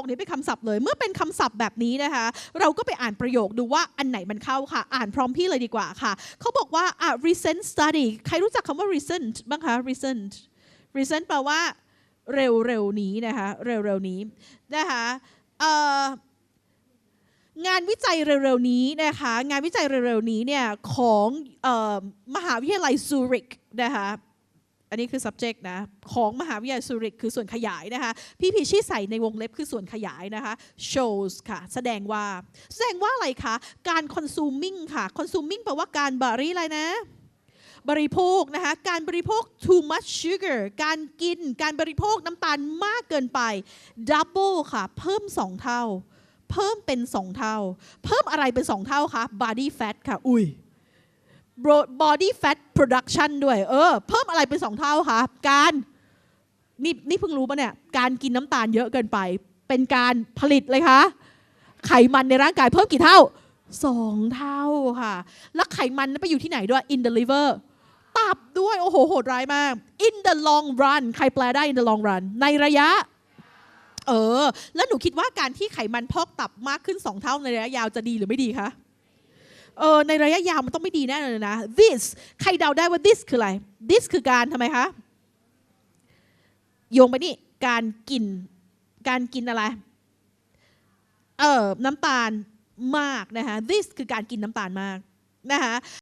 บอกนี้เป็นคำศัพท์เลย เมื่อเป็นคำศัพท์แบบนี้นะคะ เราก็ไปอ่านประโยคดูว่าอันไหนมันเข้าค่ะ อ่านพร้อมพี่เลยดีกว่าค่ะ เขาบอกว่าอะ recent study ใครรู้จักคำว่า recent บ้างคะ recent recent แปลว่าเร็วๆนี้นะคะ เร็วๆนี้นะคะงานวิจัยเร็วๆนี้นะคะ งานวิจัยเร็วๆนี้เนี่ยของออมหาวิทยาลัยซูริกนะคะ อันนี้คือ subject นะ ของมหาวิทยาลัยซูริกคือส่วนขยายนะคะ พี่พีชี่ใส่ในวงเล็บคือส่วนขยายนะคะ shows ค่ะ แสดงว่า แสดงว่าอะไรคะ การ consuming ค่ะ consuming แปลว่าการบริอะไรนะ บริโภคนะคะ การบริโภค too much sugar การกิน การบริโภคน้ำตาลมากเกินไป double ค่ะ เพิ่ม 2 เท่า เพิ่มเป็น 2 เท่า เพิ่มอะไรเป็น 2 เท่าคะ body fat ค่ะ อุ้ย body fat production ด้วย เออ เพิ่มอะไรเป็น2เท่าคะการนี่นี่เพิ่งรู้ปะเนี่ย การกินน้ำตาลเยอะเกินไป เป็นการผลิตเลยคะ ไขมันในร่างกายเพิ่มกี่เท่าสองเท่าค่ะ แล้วไขมันนั้นไปอยู่ที่ไหนด้วย in the liver ตับด้วย โอ้โห โหดร้ายมาก in the long run ใครแปลได้ in the long run ในระยะ เออ แล้วหนูคิดว่าการที่ไขมันพอกตับมากขึ้น2เท่าในระยะยาวจะดีหรือไม่ดีคะ เออในระยะยาวมันต้องไม่ดีแน่เลยนะ this ใครเดาได้ว่า this คืออะไร this คือการทำไมคะ โยงไปนี่ การกิน การกินอะไร เออน้ำตาลมากนะคะ this คือการกินน้ำตาลมากนะคะ